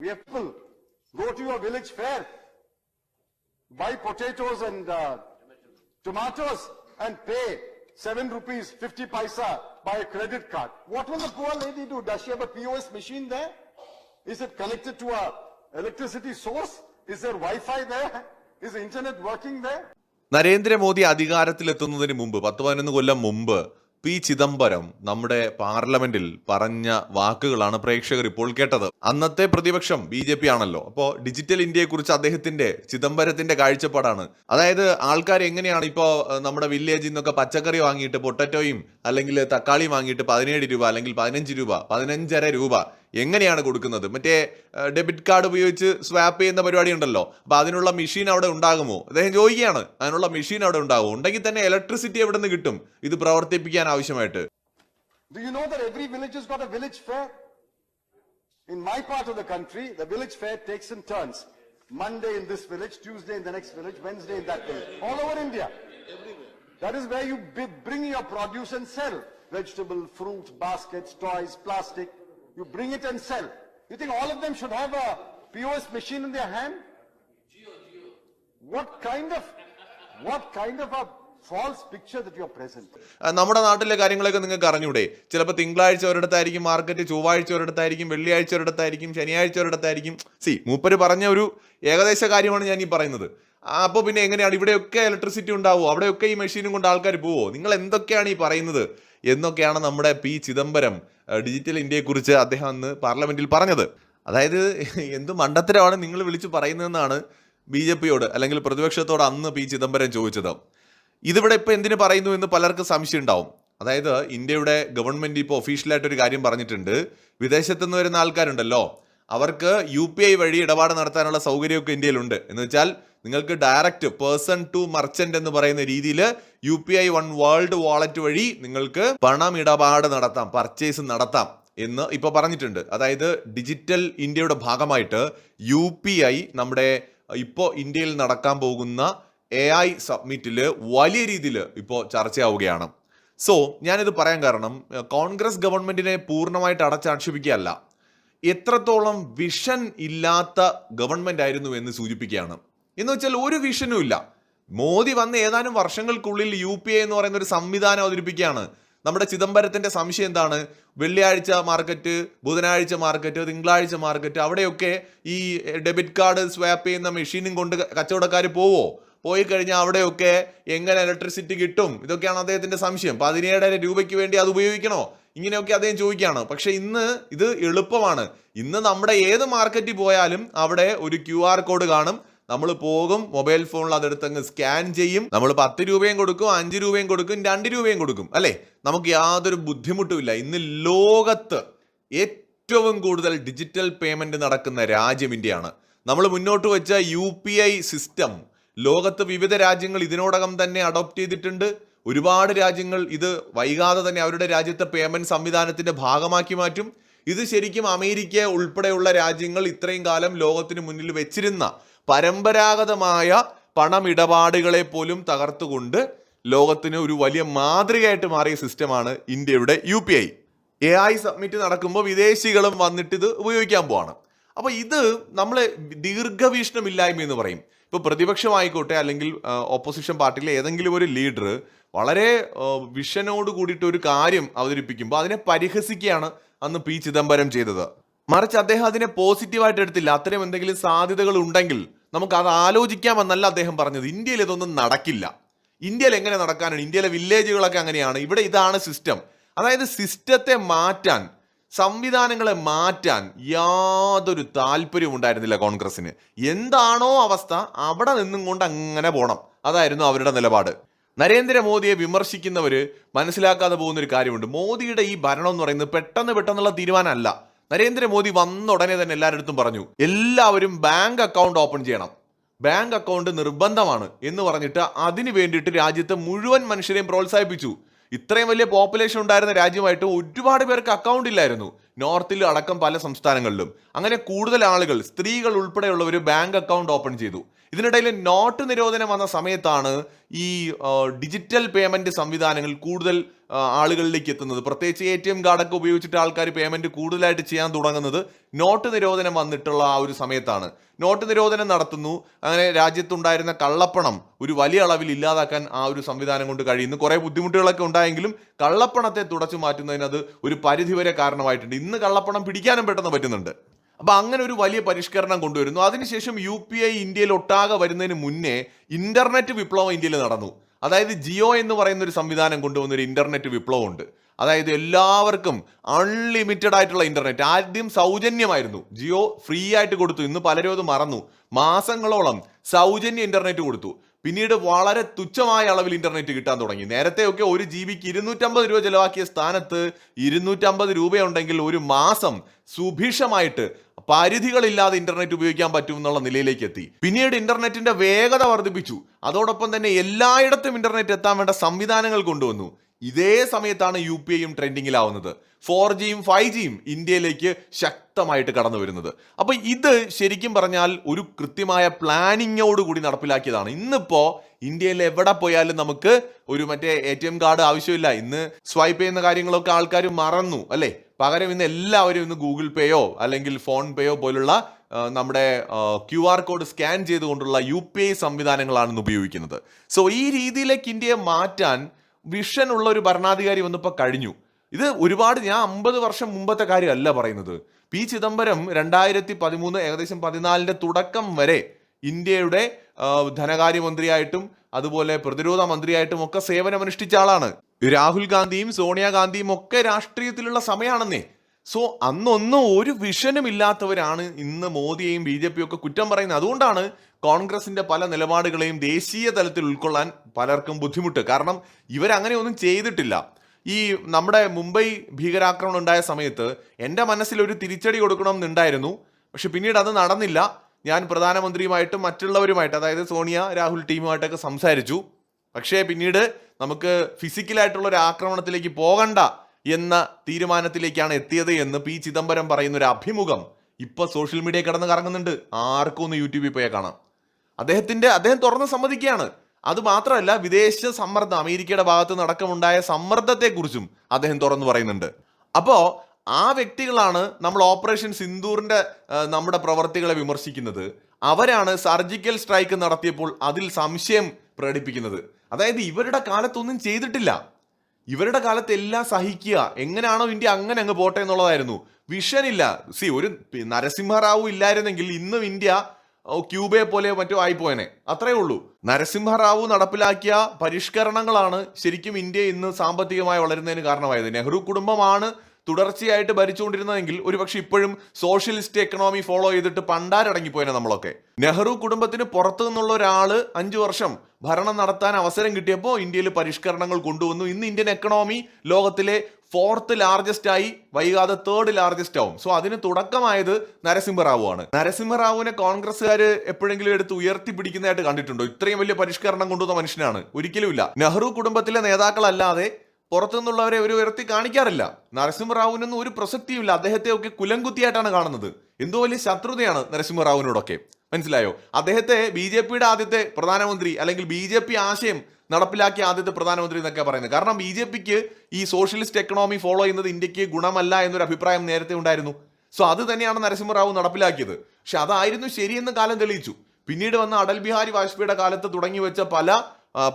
We have people go to your village fair, buy potatoes and uh, tomatoes and pay 7 rupees 50 paisa by a credit card. What will the poor lady do? Does she have a POS machine there? Is it connected to a electricity source? Is there Wi-Fi there? Is the internet working there? Narendra Modi അധികാരത്തിലെത്തുന്നതിന് മുമ്പ് പത്ത് പതിനൊന്ന് കൊല്ലം മുമ്പ് P. Chidambaram നമ്മുടെ പാർലമെന്റിൽ പറഞ്ഞ വാക്കുകളാണ് പ്രേക്ഷകർ ഇപ്പോൾ കേട്ടത്. അന്നത്തെ പ്രതിപക്ഷം ബി. ജെ. പി. ആണല്ലോ. അപ്പോൾ ഡിജിറ്റൽ ഇന്ത്യയെ കുറിച്ച് അദ്ദേഹത്തിന്റെ ചിദംബരത്തിന്റെ കാഴ്ചപ്പാടാണ്. അതായത് ആൾക്കാർ എങ്ങനെയാണ് ഇപ്പോൾ നമ്മുടെ വില്ലേജിൽ നിന്നൊക്കെ പച്ചക്കറി വാങ്ങിയിട്ട് പൊട്ടറ്റോയും അല്ലെങ്കിൽ തക്കാളിയും വാങ്ങിയിട്ട് പതിനേഴ് രൂപ അല്ലെങ്കിൽ പതിനഞ്ച് രൂപ പതിനഞ്ചര രൂപ എങ്ങനെയാണ് കൊടുക്കുന്നത് മറ്റേ ഡെബിറ്റ് കാർഡ് ഉപയോഗിച്ച് സ്വാപ്പ് ചെയ്യുന്ന പരിപാടി ഉണ്ടല്ലോ അപ്പോൾ അതിനുള്ള മെഷീൻ അവിടെ ഉണ്ടാകുമോ അദ്ദേഹം ചോദിക്കുകയാണ് അതിനുള്ള മെഷീൻ അവിടെ ഉണ്ടാകുമോ ഉണ്ടെങ്കിൽ തന്നെ ഇലക്ട്രിസിറ്റി എവിടെ നിന്ന് കിട്ടും ഇത് പ്രവർത്തിപ്പിക്കാൻ ആവശ്യമായിട്ട് Do you know that every village has got a village fair? In my part of the country, the village fair takes in turns. Monday in this village, Tuesday in the next village, Wednesday in that village. All over India. Everywhere. That is where you bring your produce and sell. Vegetable, fruit, baskets, toys, plastic. You bring it and sell. You think all of them should have a POS machine in their hand? What kind of, what kind of a നമ്മുടെ നാട്ടിലെ കാര്യങ്ങളൊക്കെ നിങ്ങൾക്ക് അറിഞ്ഞൂടെ? ചിലപ്പോൾ തിങ്കളാഴ്ച ഒരിടത്തായിരിക്കും market ചൊവ്വാഴ്ച ഒരിടത്തായിരിക്കും വെള്ളിയാഴ്ച ഒരിടത്തായിരിക്കും ശനിയാഴ്ച ഒരിടത്തായിരിക്കും. സി മൂപ്പര് പറഞ്ഞ ഒരു ഏകദേശ കാര്യമാണ് ഞാൻ ഈ പറയുന്നത്. അപ്പോൾ പിന്നെ എങ്ങനെയാണ്? ഇവിടെയൊക്കെ ഇലക്ട്രിസിറ്റി ഉണ്ടാവുമോ അവിടെയൊക്കെ ഈ മെഷീനും കൊണ്ട് ആൾക്കാർ പോവോ? നിങ്ങൾ എന്തൊക്കെയാണ് ഈ പറയുന്നത്? എന്നൊക്കെയാണ് നമ്മുടെ പി ചിദംബരം ഡിജിറ്റൽ ഇന്ത്യയെക്കുറിച്ച് അദ്ദേഹം അന്ന് പാർലമെന്റിൽ പറഞ്ഞത്. അതായത് എന്ത് മണ്ടത്തരമാണ് നിങ്ങൾ വിളിച്ച് പറയുന്നതെന്നാണ് ബി ജെ പിയോട് അല്ലെങ്കിൽ പ്രതിപക്ഷത്തോട് അന്ന് പി ചിദംബരം ചോദിച്ചത്. ഇതിവിടെ ഇപ്പോൾ എന്തിനു പറയുന്നു എന്ന് പലർക്കും സംശയം ഉണ്ടാവും. അതായത് ഇന്ത്യയുടെ ഗവൺമെന്റ് ഇപ്പോൾ ഒഫീഷ്യലായിട്ട് ഒരു കാര്യം പറഞ്ഞിട്ടുണ്ട്. വിദേശത്തു നിന്ന് വരുന്ന ആൾക്കാരുണ്ടല്ലോ. അവർക്ക് യു പി ഐ വഴി ഇടപാട് നടത്താനുള്ള സൗകര്യമൊക്കെ ഇന്ത്യയിലുണ്ട്. എന്ന് വെച്ചാൽ നിങ്ങൾക്ക് ഡയറക്റ്റ് പേഴ്സൺ ടു മർച്ചന്റ് എന്ന് പറയുന്ന രീതിയിൽ U P I one world wallet വഴി നിങ്ങൾക്ക് പണം ഇടപാട് നടത്താം പർച്ചേസ് നടത്താം എന്ന് ഇപ്പോൾ പറഞ്ഞിട്ടുണ്ട്. അതായത് ഡിജിറ്റൽ ഇന്ത്യയുടെ ഭാഗമായിട്ട് യു പി ഐ നമ്മുടെ ഇപ്പോൾ ഇന്ത്യയിൽ നടക്കാൻ പോകുന്ന എ ഐ സബ്മിറ്റിൽ വലിയ രീതിയിൽ ഇപ്പോൾ ചർച്ചയാവുകയാണ്. സോ ഞാനിത് പറയാൻ കാരണം കോൺഗ്രസ് ഗവൺമെന്റിനെ പൂർണമായിട്ട് അടച്ചാക്ഷേപിക്കുകയല്ല. എത്രത്തോളം വിഷൻ ഇല്ലാത്ത ഗവൺമെന്റ് ആയിരുന്നു എന്ന് സൂചിപ്പിക്കുകയാണ്. എന്ന് വെച്ചാൽ ഒരു വിഷനും ഇല്ല. മോദി വന്ന് ഏതാനും വർഷങ്ങൾക്കുള്ളിൽ യു പി ഐ എന്ന് പറയുന്ന ഒരു സംവിധാനം അവതരിപ്പിക്കുകയാണ്. നമ്മുടെ ചിദംബരത്തിന്റെ സംശയം എന്താണ്? വെള്ളിയാഴ്ച മാർക്കറ്റ് ബുധനാഴ്ച മാർക്കറ്റ് തിങ്കളാഴ്ച മാർക്കറ്റ് അവിടെയൊക്കെ ഈ ഡെബിറ്റ് കാർഡ് സ്വാപ്പ് ചെയ്യുന്ന മെഷീനും കൊണ്ട് കച്ചവടക്കാർ പോവോ? പോയി കഴിഞ്ഞാൽ അവിടെയൊക്കെ എങ്ങനെ ഇലക്ട്രിസിറ്റി കിട്ടും? ഇതൊക്കെയാണ് അദ്ദേഹത്തിന്റെ സംശയം. പതിനേഴര രൂപയ്ക്ക് വേണ്ടി അത് ഉപയോഗിക്കണോ? ഇങ്ങനെയൊക്കെ അദ്ദേഹം ചോദിക്കുകയാണ്. പക്ഷെ ഇന്ന് ഇത് എളുപ്പമാണ്. ഇന്ന് നമ്മുടെ ഏത് മാർക്കറ്റിൽ പോയാലും അവിടെ ഒരു ക്യു കോഡ് കാണും. നമ്മൾ പോകും മൊബൈൽ ഫോണിൽ അതെടുത്ത് അങ്ങ് സ്കാൻ ചെയ്യും. നമ്മൾ പത്ത് രൂപയും കൊടുക്കും അഞ്ച് രൂപയും കൊടുക്കും രണ്ട് രൂപയും കൊടുക്കും അല്ലേ? നമുക്ക് യാതൊരു ബുദ്ധിമുട്ടുമില്ല ഇന്ന് ലോകത്ത് ഏറ്റവും കൂടുതൽ ഡിജിറ്റൽ പേയ്മെന്റ് നടക്കുന്ന രാജ്യം ഇന്ത്യയാണ്. നമ്മൾ മുന്നോട്ട് വെച്ച യു സിസ്റ്റം ലോകത്ത് വിവിധ രാജ്യങ്ങൾ ഇതിനോടകം തന്നെ അഡോപ്റ്റ് ചെയ്തിട്ടുണ്ട്. ഒരുപാട് രാജ്യങ്ങൾ ഇത് വൈകാതെ തന്നെ അവരുടെ രാജ്യത്തെ പേയ്മെന്റ് സംവിധാനത്തിന്റെ ഭാഗമാക്കി മാറ്റും. ഇത് ശരിക്കും അമേരിക്ക ഉൾപ്പെടെയുള്ള രാജ്യങ്ങൾ ഇത്രയും കാലം ലോകത്തിന് മുന്നിൽ വെച്ചിരുന്ന പരമ്പരാഗതമായ പണമിടപാടുകളെ പോലും തകർത്തുകൊണ്ട് ലോകത്തിന് ഒരു വലിയ മാതൃകയായിട്ട് മാറിയ സിസ്റ്റമാണ് ഇന്ത്യയുടെ U P I. A I submit നടക്കുമ്പോൾ വിദേശികളും വന്നിട്ട് ഇത് ഉപയോഗിക്കാൻ പോവാണ്. അപ്പോൾ ഇത് നമ്മളെ ദീർഘവീക്ഷണമില്ലായ്മ എന്ന് പറയും. ഇപ്പൊ പ്രതിപക്ഷമായിക്കോട്ടെ അല്ലെങ്കിൽ ഓപ്പോസിഷൻ പാർട്ടിയിലെ ഏതെങ്കിലും ഒരു ലീഡർ വളരെ വിഷനോട് കൂടിയിട്ട് ഒരു കാര്യം അവതരിപ്പിക്കുമ്പോൾ അതിനെ പരിഹസിക്കുകയാണ് അന്ന് പി ചിദംബരം ചെയ്തത്. മറിച്ച് അദ്ദേഹം അതിനെ പോസിറ്റീവായിട്ട് എടുത്തില്ല. അത്തരം എന്തെങ്കിലും സാധ്യതകൾ ഉണ്ടെങ്കിൽ നമുക്ക് അത് ആലോചിക്കാമെന്നല്ല അദ്ദേഹം പറഞ്ഞത്. ഇന്ത്യയിൽ ഇതൊന്നും നടക്കില്ല. ഇന്ത്യയിൽ എങ്ങനെ നടക്കാനാണ്? ഇന്ത്യയിലെ വില്ലേജുകളൊക്കെ അങ്ങനെയാണ്. ഇവിടെ ഇതാണ് സിസ്റ്റം അതായത് സിസ്റ്റത്തെ മാറ്റാൻ സംവിധാനങ്ങളെ മാറ്റാൻ യാതൊരു താല്പര്യവും ഉണ്ടായിരുന്നില്ല കോൺഗ്രസിന് എന്താണോ അവസ്ഥ അവിടെ നിന്നും കൊണ്ട് അങ്ങനെ പോണം. അതായിരുന്നു അവരുടെ നിലപാട്. നരേന്ദ്രമോദിയെ വിമർശിക്കുന്നവർ മനസ്സിലാക്കാതെ പോകുന്ന ഒരു കാര്യമുണ്ട്. മോദിയുടെ ഈ ഭരണം എന്ന് പറയുന്നത് പെട്ടെന്ന് പെട്ടെന്നുള്ള തീരുമാനമല്ല. നരേന്ദ്രമോദി വന്ന ഉടനെ തന്നെ എല്ലാവരുടെ പറഞ്ഞു എല്ലാവരും ബാങ്ക് അക്കൗണ്ട് ഓപ്പൺ ചെയ്യണം. ബാങ്ക് അക്കൗണ്ട് നിർബന്ധമാണ്. എന്ന് പറഞ്ഞിട്ട് അതിന് വേണ്ടിയിട്ട് രാജ്യത്തെ മുഴുവൻ മനുഷ്യരെയും പ്രോത്സാഹിപ്പിച്ചു. ഇത്രയും വലിയ പോപ്പുലേഷൻ ഉണ്ടായിരുന്ന രാജ്യമായിട്ട് ഒരുപാട് പേർക്ക് അക്കൗണ്ട് ഇല്ലായിരുന്നു. നോർത്തിൽ അടക്കം പല സംസ്ഥാനങ്ങളിലും. അങ്ങനെ കൂടുതൽ ആളുകൾ സ്ത്രീകൾ ഉൾപ്പെടെയുള്ളവർ ബാങ്ക് അക്കൗണ്ട് ഓപ്പൺ ചെയ്തു. ഇതിനിടയിൽ നോട്ട് നിരോധനം വന്ന സമയത്താണ് ഈ ഡിജിറ്റൽ പേയ്മെന്റ് സംവിധാനങ്ങൾ കൂടുതൽ ആളുകളിലേക്ക് എത്തുന്നത്. പ്രത്യേകിച്ച് എ ടി എം കാർഡൊക്കെ ഉപയോഗിച്ചിട്ട് ആൾക്കാർ പേയ്മെന്റ് കൂടുതലായിട്ട് ചെയ്യാൻ തുടങ്ങുന്നത് നോട്ട് നിരോധനം വന്നിട്ടുള്ള ആ ഒരു സമയത്താണ്. നോട്ട് നിരോധനം നടത്തുന്നു. അങ്ങനെ രാജ്യത്തുണ്ടായിരുന്ന കള്ളപ്പണം ഒരു വലിയ അളവിൽ ഇല്ലാതാക്കാൻ ആ ഒരു സംവിധാനം കൊണ്ട് കഴിയുന്നു. കുറേ ബുദ്ധിമുട്ടുകളൊക്കെ ഉണ്ടായെങ്കിലും കള്ളപ്പണത്തെ തുടച്ചു മാറ്റുന്നതിന് അത് ഒരു പരിധിവരെ കാരണമായിട്ടുണ്ട്. ഇന്ന് കള്ളപ്പണം പിടിക്കാനും പെട്ടെന്ന് പറ്റുന്നുണ്ട്. അപ്പൊ അങ്ങനെ ഒരു വലിയ പരിഷ്കരണം കൊണ്ടുവരുന്നു. അതിനുശേഷം യു പി ഐ ഇന്ത്യയിൽ ഒട്ടാകെ വരുന്നതിന് മുന്നേ ഇന്റർനെറ്റ് വിപ്ലവം ഇന്ത്യയിൽ നടന്നു. അതായത് ജിയോ എന്ന് പറയുന്ന ഒരു സംവിധാനം കൊണ്ടുവന്ന ഒരു ഇന്റർനെറ്റ് വിപ്ലവം ഉണ്ട് അതായത് എല്ലാവർക്കും അൺലിമിറ്റഡ് ആയിട്ടുള്ള ഇന്റർനെറ്റ് ആദ്യം സൗജന്യമായിരുന്നു. ജിയോ ഫ്രീ ആയിട്ട് കൊടുത്തു. ഇന്ന് പലരും അത് മറന്നു. മാസങ്ങളോളം സൗജന്യ ഇന്റർനെറ്റ് കൊടുത്തു. പിന്നീട് വളരെ തുച്ഛമായ അളവിൽ ഇന്റർനെറ്റ് കിട്ടാൻ തുടങ്ങി. നേരത്തെയൊക്കെ ഒരു ജി ബിക്ക് ഇരുന്നൂറ്റമ്പത് രൂപ ചിലവാക്കിയ സ്ഥാനത്ത് ഇരുന്നൂറ്റമ്പത് രൂപയുണ്ടെങ്കിൽ ഒരു മാസം സുഭിക്ഷമായിട്ട് പരിധികളില്ലാതെ ഇന്റർനെറ്റ് ഉപയോഗിക്കാൻ പറ്റും എന്നുള്ള നിലയിലേക്ക് എത്തി. പിന്നീട് ഇന്റർനെറ്റിന്റെ വേഗത വർദ്ധിപ്പിച്ചു. അതോടൊപ്പം തന്നെ എല്ലായിടത്തും ഇന്റർനെറ്റ് എത്താൻ വേണ്ട സംവിധാനങ്ങൾ കൊണ്ടുവന്നു. ഇതേ സമയത്താണ് യു പി ഐയും ട്രെൻഡിങ്ങിലാവുന്നത്. ഫോർ ജിയും ഫൈവ് ജിയും ഇന്ത്യയിലേക്ക് ശക്തമായിട്ട് കടന്നു വരുന്നത്. അപ്പൊ ഇത് ശരിക്കും പറഞ്ഞാൽ ഒരു കൃത്യമായ പ്ലാനിങ്ങോട് കൂടി നടപ്പിലാക്കിയതാണ്. ഇന്നിപ്പോ ഇന്ത്യയിൽ എവിടെ പോയാലും നമുക്ക് ഒരു മറ്റേ എ ടി എം കാർഡ് ആവശ്യമില്ല. ഇന്ന് സ്വൈപ്പ് ചെയ്യുന്ന കാര്യങ്ങളൊക്കെ ആൾക്കാർ മറന്നു അല്ലേ? പകരം ഇന്ന് എല്ലാവരും ഇന്ന് ഗൂഗിൾ പേയോ അല്ലെങ്കിൽ ഫോൺ പേയോ പോലുള്ള നമ്മുടെ ക്യു ആർ കോഡ് സ്കാൻ ചെയ്തുകൊണ്ടുള്ള യു പി ഐ സംവിധാനങ്ങളാണ് ഇന്ന് ഉപയോഗിക്കുന്നത്. സോ ഈ രീതിയിലേക്ക് ഇന്ത്യയെ മാറ്റാൻ വിഷൻ ഉള്ള ഒരു ഭരണാധികാരി വന്നപ്പോൾ കഴിഞ്ഞു. ഇത് ഒരുപാട് ഞാൻ അമ്പത് വർഷം മുമ്പത്തെ കാര്യമല്ല പറയുന്നത്. പി ചിദംബരം രണ്ടായിരത്തി പതിമൂന്ന് ഏകദേശം പതിനാലിന്റെ തുടക്കം വരെ ഇന്ത്യയുടെ ധനകാര്യമന്ത്രിയായിട്ടും അതുപോലെ പ്രതിരോധ മന്ത്രിയായിട്ടും ഒക്കെ സേവനമനുഷ്ഠിച്ച ആളാണ്. രാഹുൽ ഗാന്ധിയും സോണിയാഗാന്ധിയും ഒക്കെ രാഷ്ട്രീയത്തിലുള്ള സമയമാണെന്നേ സോ അന്നൊന്നും ഒരു വിഷനും ഇല്ലാത്തവരാണ് ഇന്ന് മോദിയെയും ബി ജെ പിയും ഒക്കെ കുറ്റം പറയുന്നത്. അതുകൊണ്ടാണ് കോൺഗ്രസിന്റെ പല നിലപാടുകളെയും ദേശീയ തലത്തിൽ ഉൾക്കൊള്ളാൻ പലർക്കും ബുദ്ധിമുട്ട്. കാരണം ഇവരങ്ങനെ ഒന്നും ചെയ്തിട്ടില്ല. ഈ നമ്മുടെ മുംബൈ ഭീകരാക്രമണം ഉണ്ടായ സമയത്ത് എന്റെ മനസ്സിൽ ഒരു തിരിച്ചടി കൊടുക്കണം എന്നുണ്ടായിരുന്നു. പക്ഷെ പിന്നീട് അത് നടന്നില്ല. ഞാൻ പ്രധാനമന്ത്രിയുമായിട്ടും മറ്റുള്ളവരുമായിട്ട് അതായത് സോണിയ രാഹുൽ ടീമുമായിട്ടൊക്കെ സംസാരിച്ചു. പക്ഷേ പിന്നീട് നമുക്ക് ഫിസിക്കലായിട്ടുള്ള ഒരു ആക്രമണത്തിലേക്ക് പോകണ്ട എന്ന തീരുമാനത്തിലേക്കാണ് എത്തിയത് എന്ന് പി ചിദംബരം പറയുന്ന ഒരു അഭിമുഖം ഇപ്പൊ സോഷ്യൽ മീഡിയ കിടന്ന് കറങ്ങുന്നുണ്ട്. ആർക്കും ഒന്ന് യൂട്യൂബിൽ പോയാൽ കാണാം. അദ്ദേഹത്തിന്റെ അദ്ദേഹം തുറന്ന് സമ്മതിക്കുകയാണ്. അത് മാത്രമല്ല വിദേശ സമ്മർദ്ദം അമേരിക്കയുടെ ഭാഗത്ത് നടക്കമുണ്ടായ സമ്മർദ്ദത്തെക്കുറിച്ചും അദ്ദേഹം തുറന്നു പറയുന്നുണ്ട്. അപ്പോൾ ആ വ്യക്തികളാണ് നമ്മൾ ഓപ്പറേഷൻ സിന്ദൂറിന്റെ നമ്മുടെ പ്രവർത്തികളെ വിമർശിക്കുന്നത്. അവരാണ് സർജിക്കൽ സ്ട്രൈക്ക് നടത്തിയപ്പോൾ അതിൽ സംശയം പ്രകടിപ്പിക്കുന്നത്. അതായത് ഇവരുടെ കാലത്തൊന്നും ചെയ്തിട്ടില്ല. ഇവരുടെ കാലത്ത് എല്ലാം സഹിക്കുക. എങ്ങനെയാണോ ഇന്ത്യ അങ്ങനെ അങ്ങ് പോട്ടെ എന്നുള്ളതായിരുന്നു. വിഷൻ ഇല്ല. സി ഒരു നരസിംഹറാവു ഇല്ലായിരുന്നെങ്കിൽ ഇന്നും ഇന്ത്യ ക്യൂബയെ പോലെ മറ്റോ ആയിപ്പോയനെ. അത്രയേ ഉള്ളൂ. നരസിംഹറാവു നടപ്പിലാക്കിയ പരിഷ്കരണങ്ങളാണ് ശരിക്കും ഇന്ത്യ ഇന്ന് സാമ്പത്തികമായി വളരുന്നതിന് കാരണമായത്. നെഹ്റു കുടുംബമാണ് തുടർച്ചയായിട്ട് ഭരിച്ചുകൊണ്ടിരുന്നതെങ്കിൽ ഒരുപക്ഷെ ഇപ്പോഴും സോഷ്യലിസ്റ്റ് എക്കണോമി ഫോളോ ചെയ്തിട്ട് പണ്ടാരടങ്ങിപ്പോയനെ നമ്മളൊക്കെ. നെഹ്റു കുടുംബത്തിന് പുറത്തു നിന്നുള്ള ഒരാൾ അഞ്ചു വർഷം ഭരണം നടത്താൻ അവസരം കിട്ടിയപ്പോൾ ഇന്ത്യയിൽ പരിഷ്കരണങ്ങൾ കൊണ്ടുവന്നു. ഇന്ന് ഇന്ത്യൻ എക്കണോമി ലോകത്തിലെ ഫോർത്ത് ലാർജസ്റ്റ് ആയി വൈകാതെ തേർഡ് ലാർജസ്റ്റ് ആവും. സോ അതിന് തുടക്കമായത് നരസിംഹറാവു ആണ് നരസിംഹറാവുവിനെ കോൺഗ്രസ്സുകാർ എപ്പോഴെങ്കിലും എടുത്ത് ഉയർത്തി പിടിക്കുന്നതായിട്ട് കണ്ടിട്ടുണ്ടോ? ഇത്രയും വലിയ പരിഷ്കരണം കൊണ്ടുവന്ന മനുഷ്യനാണ്. ഒരിക്കലുമില്ല. നെഹ്റു കുടുംബത്തിലെ നേതാക്കളല്ലാതെ പുറത്തുനിന്നുള്ളവരെ ഒരു ഉയർത്തി കാണിക്കാറില്ല. നരസിംഹറാവുവിനൊന്നും ഒരു പ്രസക്തിയുമില്ല. അദ്ദേഹത്തെ ഒക്കെ കുലംകുത്തിയായിട്ടാണ് കാണുന്നത്. എന്തോ വലിയ ശത്രുതയാണ് നരസിംഹറാവുവിനോടൊക്കെ. മനസ്സിലായോ? അദ്ദേഹത്തെ ബി ജെ പിയുടെ ആദ്യത്തെ പ്രധാനമന്ത്രി അല്ലെങ്കിൽ ബി ജെ പി ആശയം നടപ്പിലാക്കിയ ആദ്യത്തെ പ്രധാനമന്ത്രി എന്നൊക്കെ പറയുന്നത്. കാരണം ബി ജെ പിക്ക് ഈ സോഷ്യലിസ്റ്റ് എക്കണോമി ഫോളോ ചെയ്യുന്നത് ഇന്ത്യയ്ക്ക് ഗുണമല്ല എന്നൊരു അഭിപ്രായം നേരത്തെ ഉണ്ടായിരുന്നു. സോ അത് തന്നെയാണ് നരസിംഹറാവു നടപ്പിലാക്കിയത്. പക്ഷെ അതായിരുന്നു ശരിയെന്ന് കാലം തെളിയിച്ചു. പിന്നീട് വന്ന അടൽ ബിഹാരി വാജ്പേയിയുടെ കാലത്ത് തുടങ്ങി വെച്ച പല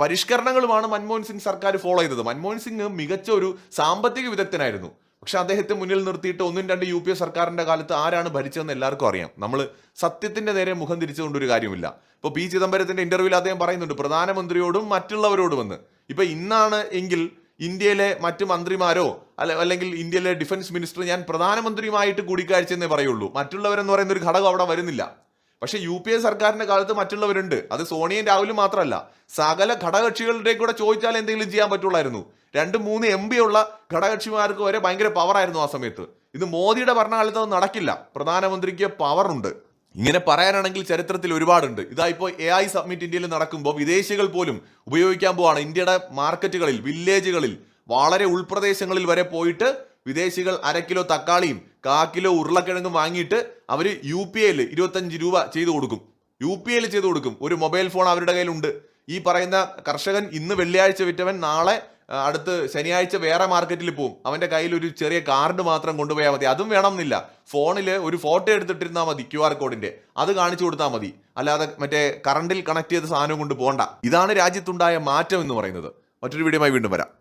പരിഷ്കരണങ്ങളുമാണ് മൻമോഹൻ സിംഗ് സർക്കാർ ഫോളോ ചെയ്തത്. മൻമോഹൻ സിംഗ് മികച്ച ഒരു സാമ്പത്തിക വിദഗ്ധനായിരുന്നു. പക്ഷെ അദ്ദേഹത്തെ മുന്നിൽ നിർത്തിയിട്ട് ഒന്നും രണ്ട് യു പി എ സർക്കാരിന്റെ കാലത്ത് ആരാണ് ഭരിച്ചതെന്ന് എല്ലാവർക്കും അറിയാം. നമ്മൾ സത്യത്തിന്റെ നേരെ മുഖം തിരിച്ചുകൊണ്ട് ഒരു കാര്യമില്ല. ഇപ്പോൾ പി ചിദംബരത്തിന്റെ ഇന്റർവ്യൂവിൽ അദ്ദേഹം പറയുന്നുണ്ട് പ്രധാനമന്ത്രിയോടും മറ്റുള്ളവരോടും എന്ന് ഇപ്പൊ ഇന്നാണ് എങ്കിൽ ഇന്ത്യയിലെ മറ്റ് മന്ത്രിമാരോ അല്ല അല്ലെങ്കിൽ ഇന്ത്യയിലെ ഡിഫൻസ് മിനിസ്റ്റർ ഞാൻ പ്രധാനമന്ത്രിയുമായിട്ട് കൂടിക്കാഴ്ച എന്നേ പറയുള്ളൂ. മറ്റുള്ളവരെന്ന് പറയുന്ന ഒരു ഘടകം അവിടെ വരുന്നില്ല. പക്ഷെ യു പി എ സർക്കാരിന്റെ കാലത്ത് മറ്റുള്ളവരുണ്ട്. അത് സോണിയും രാഹുലും മാത്രമല്ല. സകല ഘടകകക്ഷികളുടെ കൂടെ ചോദിച്ചാൽ എന്തെങ്കിലും ചെയ്യാൻ പറ്റുള്ളായിരുന്നു. രണ്ട് മൂന്ന് എം പി ഉള്ള ഘടകക്ഷിമാർക്ക് വരെ ഭയങ്കര പവറായിരുന്നു ആ സമയത്ത്. ഇത് മോദിയുടെ ഭരണകാലത്ത് അത് നടക്കില്ല. പ്രധാനമന്ത്രിക്ക് പവറുണ്ട്. ഇങ്ങനെ പറയാനാണെങ്കിൽ ചരിത്രത്തിൽ ഒരുപാടുണ്ട്. ഇതാ ഇപ്പോൾ എ ഐ സബ്മിറ്റ് ഇന്ത്യയിൽ നടക്കുമ്പോൾ വിദേശികൾ പോലും ഉപയോഗിക്കാൻ പോവാണ്. ഇന്ത്യയുടെ മാർക്കറ്റുകളിൽ വില്ലേജുകളിൽ വളരെ ഉൾപ്രദേശങ്ങളിൽ വരെ പോയിട്ട് വിദേശികൾ അര കിലോ തക്കാളിയും കാ കിലോ ഉരുളക്കിഴങ്ങ് വാങ്ങിയിട്ട് അവർ യു പി ഐയിൽ ഇരുപത്തഞ്ച് രൂപ ചെയ്തു കൊടുക്കും. യു പി ഐയിൽ ചെയ്തു കൊടുക്കും. ഒരു മൊബൈൽ ഫോൺ അവരുടെ കയ്യിലുണ്ട്. ഈ പറയുന്ന കർഷകൻ ഇന്ന് വെള്ളിയാഴ്ച വിറ്റവൻ നാളെ അടുത്ത് ശനിയാഴ്ച വേറെ മാർക്കറ്റിൽ പോകും അവന്റെ കയ്യിൽ ഒരു ചെറിയ കാർഡ് മാത്രം കൊണ്ടുപോയാൽ മതി. അതും വേണമെന്നില്ല. ഫോണിൽ ഒരു ഫോട്ടോ എടുത്തിട്ടിരുന്നാൽ മതി ക്യു ആർ കോഡിന്റെ അത് കാണിച്ചു കൊടുത്താൽ മതി. അല്ലാതെ മറ്റേ കറണ്ടിൽ കണക്ട് ചെയ്ത സാധനം കൊണ്ട് പോകണ്ട ഇതാണ് രാജ്യത്തുണ്ടായ മാറ്റം എന്ന് പറയുന്നത്. മറ്റൊരു വീഡിയോമായി വീണ്ടും വരാം.